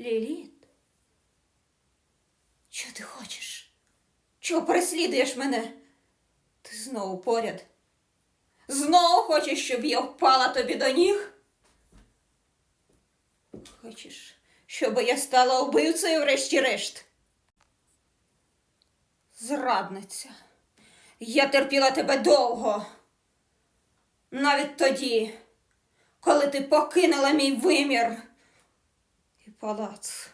Ліліт? Що ти хочеш? Чого переслідуєш мене? Ти знову поряд. Знову хочеш, щоб я впала тобі до ніг? Хочеш, щоб я стала убивцею врешті-решт? Зрадниця. Я терпіла тебе довго. Навіть тоді, коли ти покинула мій вимір палац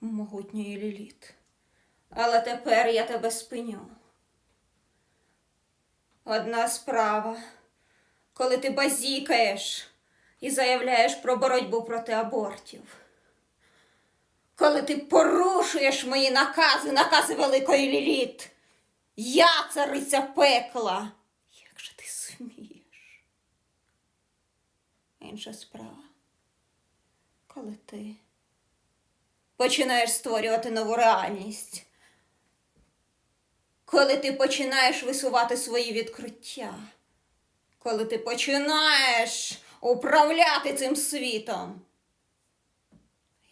могутньої ліліт. Але тепер я тебе спиню. Одна справа, коли ти базікаєш і заявляєш про боротьбу проти абортів. Коли ти порушуєш мої накази, накази великої ліліт. Я цариця пекла. Як же ти смієш? Інша справа, коли ти починаєш створювати нову реальність, коли ти починаєш висувати свої відкриття, коли ти починаєш управляти цим світом.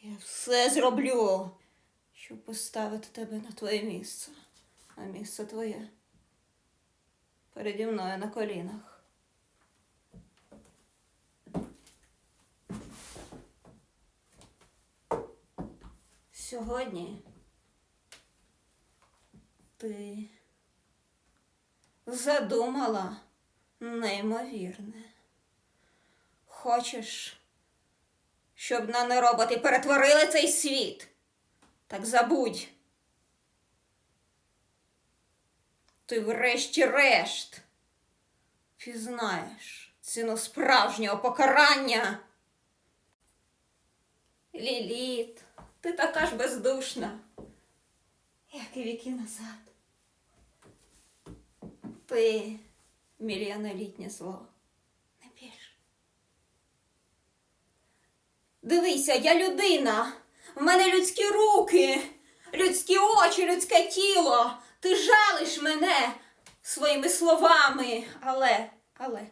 Я все зроблю, щоб поставити тебе на твоє місце, а місце твоє переді мною на колінах. Сьогодні ти задумала неймовірне. Хочеш, щоб нанороботи перетворили цей світ? Так забудь. Ти врешті-решт пізнаєш ціну справжнього покарання. Ліліт, ти така ж бездушна, як і віки назад. Ти мільйонолітнє зло, не більше. Дивися, я людина. В мене людські руки, людські очі, людське тіло. Ти жалиш мене своїми словами. Але, але.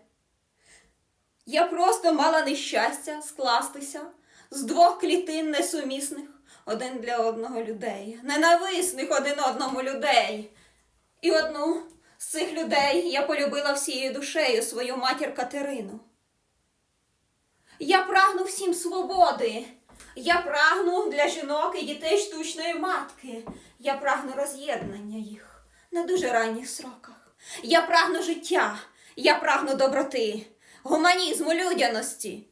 Я просто мала нещастя скластися з двох клітин несумісних один для одного людей, ненависних один одному людей. І одну з цих людей я полюбила всією душею свою матір Катерину. Я прагну всім свободи. Я прагну для жінок і дітей штучної матки. Я прагну роз'єднання їх на дуже ранніх сроках. Я прагну життя, я прагну доброти, гуманізму, людяності.